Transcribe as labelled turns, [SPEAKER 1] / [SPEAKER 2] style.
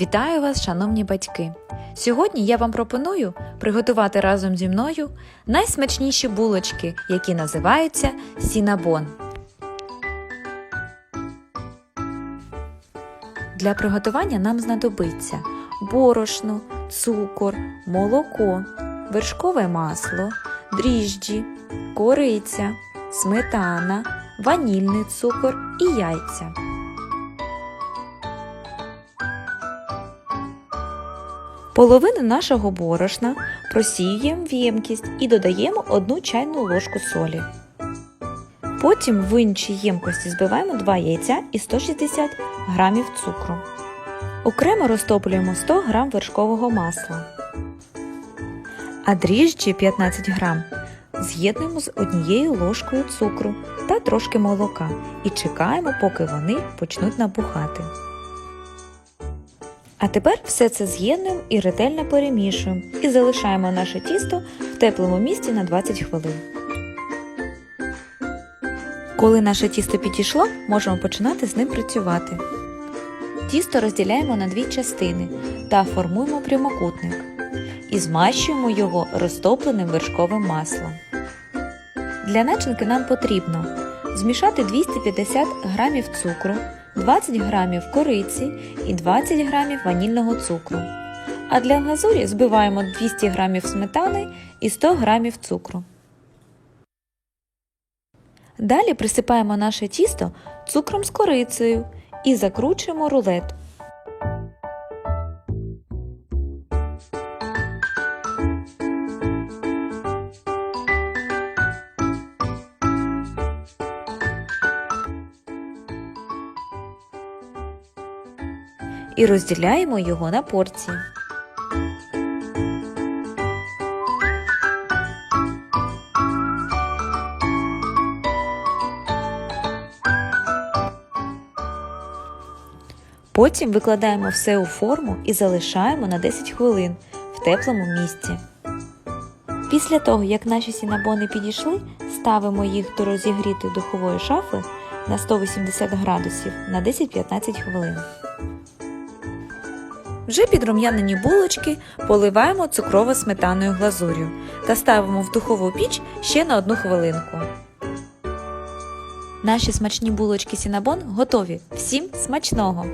[SPEAKER 1] Вітаю вас, шановні батьки! Сьогодні я вам пропоную приготувати разом зі мною найсмачніші булочки, які називаються сінабон. Для приготування нам знадобиться борошно, цукор, молоко, вершкове масло, дріжджі, кориця, сметана, ванільний цукор і яйця. Половину нашого борошна просіюємо в ємкість і додаємо 1 чайну ложку солі. Потім в іншій ємкості збиваємо 2 яйця і 160 г цукру. Окремо розтоплюємо 100 г вершкового масла. А дріжджі 15 г з'єднуємо з однією ложкою цукру та трошки молока і чекаємо, поки вони почнуть набухати. А тепер все це з'єднуємо і ретельно перемішуємо і залишаємо наше тісто в теплому місці на 20 хвилин. Коли наше тісто підійшло, можемо починати з ним працювати. Тісто розділяємо на дві частини та формуємо прямокутник і змащуємо його розтопленим вершковим маслом. Для начинки нам потрібно змішати 250 г цукру, 20 г кориці і 20 г ванільного цукру. А для глазурі збиваємо 200 г сметани і 100 г цукру. Далі присипаємо наше тісто цукром з корицею і закручуємо рулет. І розділяємо його на порції. Потім викладаємо все у форму і залишаємо на 10 хвилин в теплому місці. Після того, як наші сінабони підійшли, ставимо їх до розігрітої духової шафи на 180 градусів на 10-15 хвилин. Вже підрум'янені булочки поливаємо цукрово-сметаною глазур'ю та ставимо в духову піч ще на одну хвилинку. Наші смачні булочки Сінабон готові. Всім смачного!